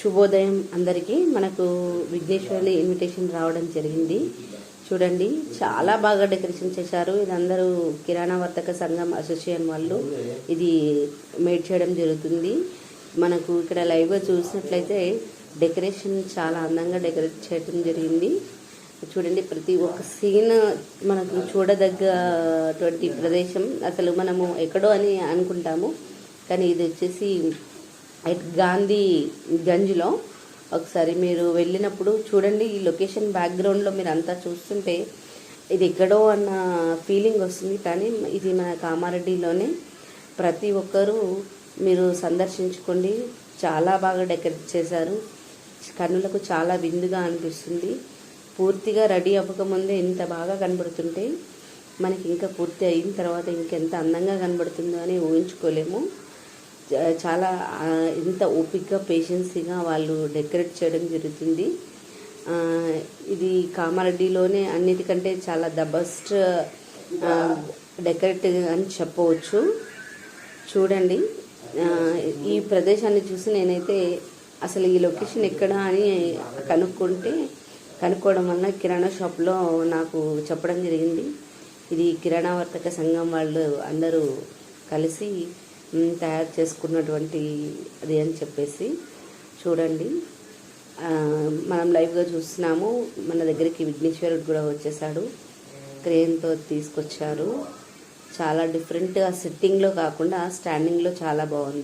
శుభోదయం అందరికీ. మనకు విఘ్నేశ్వరుని ఇన్విటేషన్ రావడం జరిగింది. చూడండి చాలా బాగా డెకరేషన్ చేశారు. ఇది అందరూ కిరాణా వర్తక సంఘం అసోసియేషన్ వాళ్ళు. ఇది మేడ్ చేయడం జరుగుతుంది. మనకు ఇక్కడ లైవ్గా చూసినట్లయితే డెకరేషన్ చాలా అందంగా డెకరేట్ చేయడం జరిగింది. చూడండి ప్రతి ఒక్క సీన్ మనకు చూడదగ్గటువంటి ప్రదేశం. అసలు మనము ఎక్కడో అని అనుకుంటాము. కానీ ఇది వచ్చేసి గాంధీ గంజ్లో ఒకసారి మీరు వెళ్ళినప్పుడు చూడండి ఈ లొకేషన్ బ్యాక్గ్రౌండ్లో మీరు అంతా చూస్తుంటే ఇది ఎక్కడో అన్న ఫీలింగ్ వస్తుంది. కానీ ఇది మన కామారెడ్డిలోనే ప్రతి ఒక్కరూ మీరు సందర్శించుకోండి. చాలా బాగా డెకరేట్ చేశారు. కన్నులకు చాలా విందుగా అనిపిస్తుంది. పూర్తిగా రెడీ అవ్వకముందే ఇంత బాగా కనబడుతుంటే మనకి ఇంకా పూర్తి అయిన తర్వాత ఇంకెంత అందంగా కనబడుతుందో అని ఊహించుకోలేము. చాలా ఇంత ఓపిక్గా పేషెన్సీగా వాళ్ళు డెకరేట్ చేయడం జరుగుతుంది. ఇది కామారెడ్డిలోనే అన్నిటికంటే చాలా ద బెస్ట్ డెకరేట్ అని చెప్పవచ్చు. చూడండి. ఈ ప్రదేశాన్ని చూసి నేనైతే అసలు ఈ లొకేషన్ ఎక్కడ అని కనుక్కుంటే కనుక్కోవడం వల్ల కిరాణా షాప్లో నాకు చెప్పడం జరిగింది. ఇది కిరాణా వర్తక సంఘం వాళ్ళు అందరూ కలిసి తయారు చేసుకున్నటువంటి అది అని చెప్పేసి చూడండి. మనం లైవ్గా చూస్తున్నాము. మన దగ్గరికి విఘ్నేశ్వరుడు కూడా వచ్చేసాడు. క్రేన్తో తీసుకొచ్చారు. చాలా డిఫరెంట్గా సిట్టింగ్లో కాకుండా స్టాండింగ్లో చాలా బాగుంది.